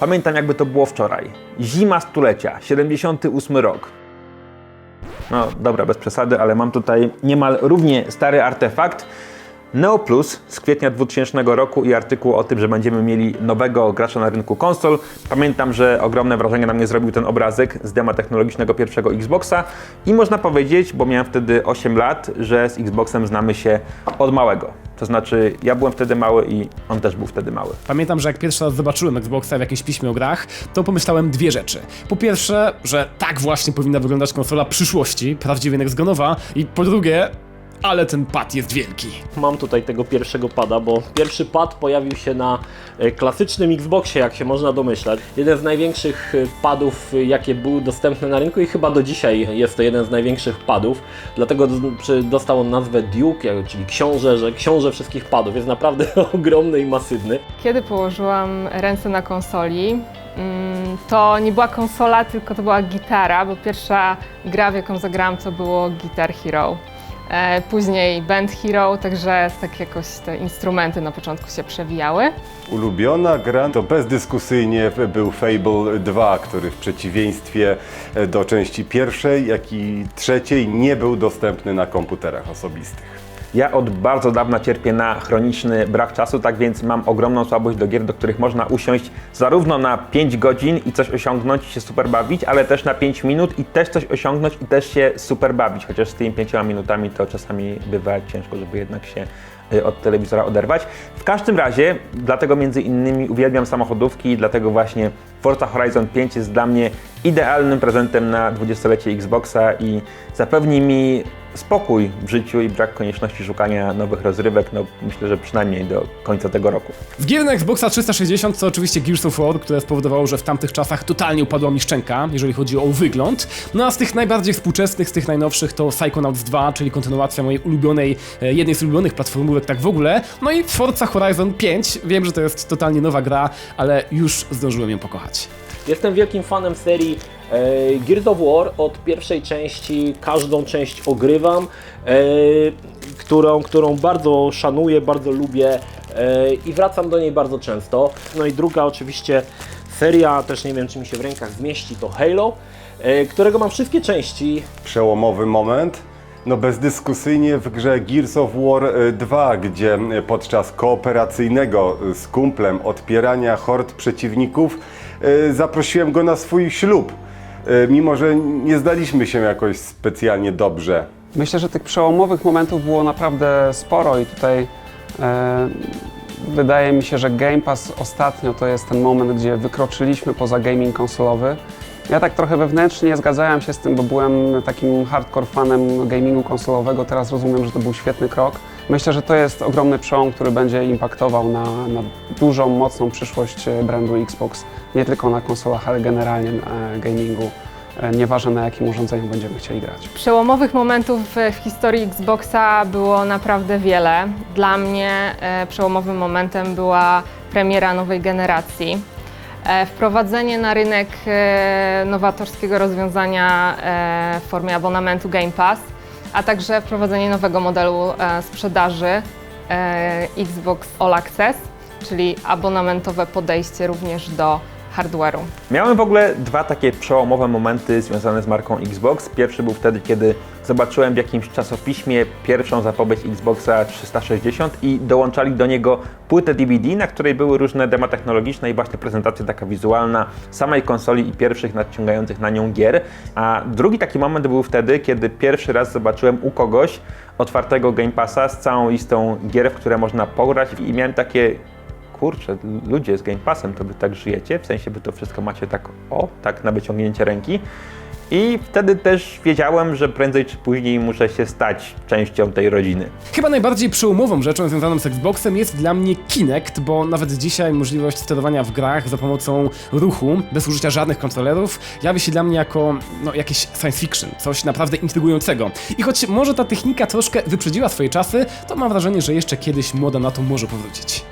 Pamiętam jakby to było wczoraj. Zima stulecia, 78 rok. No dobra, bez przesady, ale mam tutaj niemal równie stary artefakt. Neo Plus z kwietnia 2000 roku i artykuł o tym, że będziemy mieli nowego gracza na rynku konsol. Pamiętam, że ogromne wrażenie na mnie zrobił ten obrazek z dema technologicznego pierwszego Xboxa i można powiedzieć, bo miałem wtedy 8 lat, że z Xboxem znamy się od małego. To znaczy, ja byłem wtedy mały i on też był wtedy mały. Pamiętam, że jak pierwszy raz zobaczyłem Xboxa w jakimś piśmie o grach, to pomyślałem dwie rzeczy. Po pierwsze, że tak właśnie powinna wyglądać konsola przyszłości, prawdziwie next-genowa, i po drugie, ale ten pad jest wielki. Mam tutaj tego pierwszego pada, bo pierwszy pad pojawił się na klasycznym Xboxie, jak się można domyślać. Jeden z największych e, padów, e, jakie były dostępne na rynku i chyba do dzisiaj jest to jeden z największych padów. Dlatego dostał on nazwę Duke, czyli książę, że książę wszystkich padów. Jest naprawdę ogromny i masywny. Kiedy położyłam ręce na konsoli, mm, to nie była konsola, tylko to była gitara, bo pierwsza gra, w jaką zagrałam, to było Guitar Hero. E, Później Band Hero, także tak jakoś te instrumenty na początku się przewijały. Ulubiona gra to bezdyskusyjnie był Fable 2, który w przeciwieństwie do części pierwszej, jak i trzeciej nie był dostępny na komputerach osobistych. Ja od bardzo dawna cierpię na chroniczny brak czasu, tak więc mam ogromną słabość do gier, do których można usiąść zarówno na 5 godzin i coś osiągnąć i się super bawić, ale też na 5 minut i też coś osiągnąć i też się super bawić. Chociaż z tymi 5 minutami to czasami bywa ciężko, żeby jednak się od telewizora oderwać. W każdym razie, dlatego między innymi uwielbiam samochodówki, dlatego właśnie Forza Horizon 5 jest dla mnie idealnym prezentem na 20-lecie Xboxa i zapewni mi spokój w życiu i brak konieczności szukania nowych rozrywek, no myślę, że przynajmniej do końca tego roku. Z gier na Xboxa 360 to oczywiście Gears of War, które spowodowało, że w tamtych czasach totalnie upadła mi szczęka, jeżeli chodzi o wygląd. No a z tych najbardziej współczesnych, z tych najnowszych to Psychonauts 2, czyli kontynuacja mojej ulubionej, e, jednej z ulubionych platformówek tak w ogóle. No i Forza Horizon 5. Wiem, że to jest totalnie nowa gra, ale już zdążyłem ją pokochać. Jestem wielkim fanem serii e, Gears of War. Od pierwszej części każdą część ogrywam, e, którą, którą bardzo szanuję, bardzo lubię e, i wracam do niej bardzo często. No i druga oczywiście seria, też nie wiem czy mi się w rękach zmieści, to Halo, e, którego mam wszystkie części. Przełomowy moment. No bezdyskusyjnie w grze Gears of War y, 2, gdzie y, podczas kooperacyjnego y, z kumplem odpierania hord przeciwników y, zaprosiłem go na swój ślub. Y, Mimo, że nie zdaliśmy się jakoś specjalnie dobrze. Myślę, że tych przełomowych momentów było naprawdę sporo i tutaj e, wydaje mi się, że Game Pass ostatnio to jest ten moment, gdzie wykroczyliśmy poza gaming konsolowy. Ja tak trochę wewnętrznie zgadzałem się z tym, bo byłem takim hardcore fanem gamingu konsolowego. Teraz rozumiem, że to był świetny krok. Myślę, że to jest ogromny przełom, który będzie impaktował na, na dużą, mocną przyszłość e, brandu Xbox. Nie tylko na konsolach, ale generalnie na e, gamingu. E, Nieważne na jakim urządzeniu będziemy chcieli grać. Przełomowych momentów w, historii Xboxa było naprawdę wiele. Dla mnie przełomowym momentem była premiera nowej generacji. E, wprowadzenie na rynek e, nowatorskiego rozwiązania e, w formie abonamentu Game Pass, a także wprowadzenie nowego modelu sprzedaży Xbox All Access, czyli abonamentowe podejście również do hardware'u. Miałem w ogóle dwa takie przełomowe momenty związane z marką Xbox. Pierwszy był wtedy, kiedy zobaczyłem w jakimś czasopiśmie pierwszą zapowiedź Xboxa 360 i dołączali do niego płytę DVD, na której były różne dema technologiczne i właśnie prezentacja taka wizualna samej konsoli i pierwszych nadciągających na nią gier. A drugi taki moment był wtedy, kiedy pierwszy raz zobaczyłem u kogoś otwartego Game Passa z całą listą gier, w które można pograć i miałem takie kurczę, ludzie z Game Passem, to wy tak żyjecie, w sensie wy to wszystko macie tak, o, tak na wyciągnięcie ręki. I wtedy też wiedziałem, że prędzej czy później muszę się stać częścią tej rodziny. Chyba najbardziej przełomową rzeczą związaną z Xboxem jest dla mnie Kinect, bo nawet dzisiaj możliwość sterowania w grach za pomocą ruchu, bez użycia żadnych kontrolerów, jawi się dla mnie jako no, jakieś science fiction, coś naprawdę intrygującego. I choć może ta technika troszkę wyprzedziła swoje czasy, to mam wrażenie, że jeszcze kiedyś moda na to może powrócić.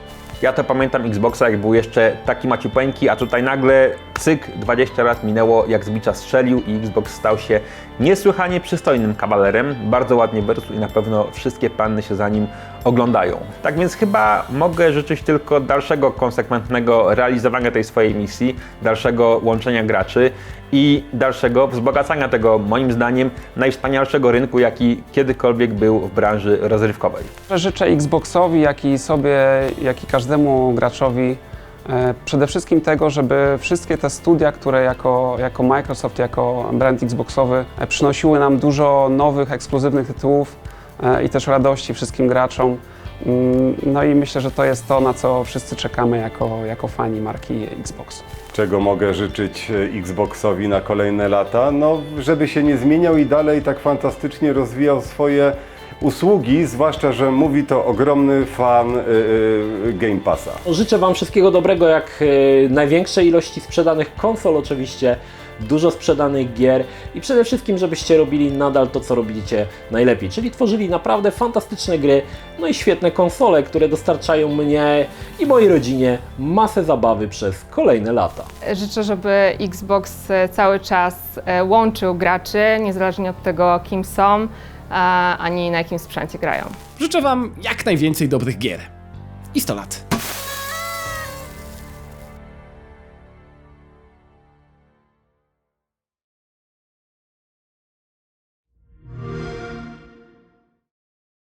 Ja to pamiętam Xboxa, jak był jeszcze taki maciupeńki, a tutaj nagle cyk, 20 lat minęło jak z bicza strzelił i Xbox stał się niesłychanie przystojnym kawalerem, bardzo ładnie wyrósł i na pewno wszystkie panny się za nim oglądają. Tak więc chyba mogę życzyć tylko dalszego konsekwentnego realizowania tej swojej misji, dalszego łączenia graczy i dalszego wzbogacania tego, moim zdaniem, najwspanialszego rynku, jaki kiedykolwiek był w branży rozrywkowej. Życzę Xboxowi, jak i sobie, jak i każdemu graczowi przede wszystkim tego, żeby wszystkie te studia, które jako, jako Microsoft, jako brand Xboxowy e, przynosiły nam dużo nowych, ekskluzywnych tytułów e, i też radości wszystkim graczom. Mm, No i myślę, że to jest to, na co wszyscy czekamy jako, jako fani marki Xbox. Czego mogę życzyć e, Xboxowi na kolejne lata? No, żeby się nie zmieniał i dalej tak fantastycznie rozwijał swoje usługi, zwłaszcza, że mówi to ogromny fan y, y, Game Passa. Życzę Wam wszystkiego dobrego, jak e, największej ilości sprzedanych konsol oczywiście, dużo sprzedanych gier i przede wszystkim, żebyście robili nadal to, co robicie najlepiej, czyli tworzyli naprawdę fantastyczne gry, no i świetne konsole, które dostarczają mnie i mojej rodzinie masę zabawy przez kolejne lata. Życzę, żeby Xbox e, cały czas e, łączył graczy, niezależnie od tego, kim są, ani na jakim sprzęcie grają. Życzę Wam jak najwięcej dobrych gier. I 100 lat.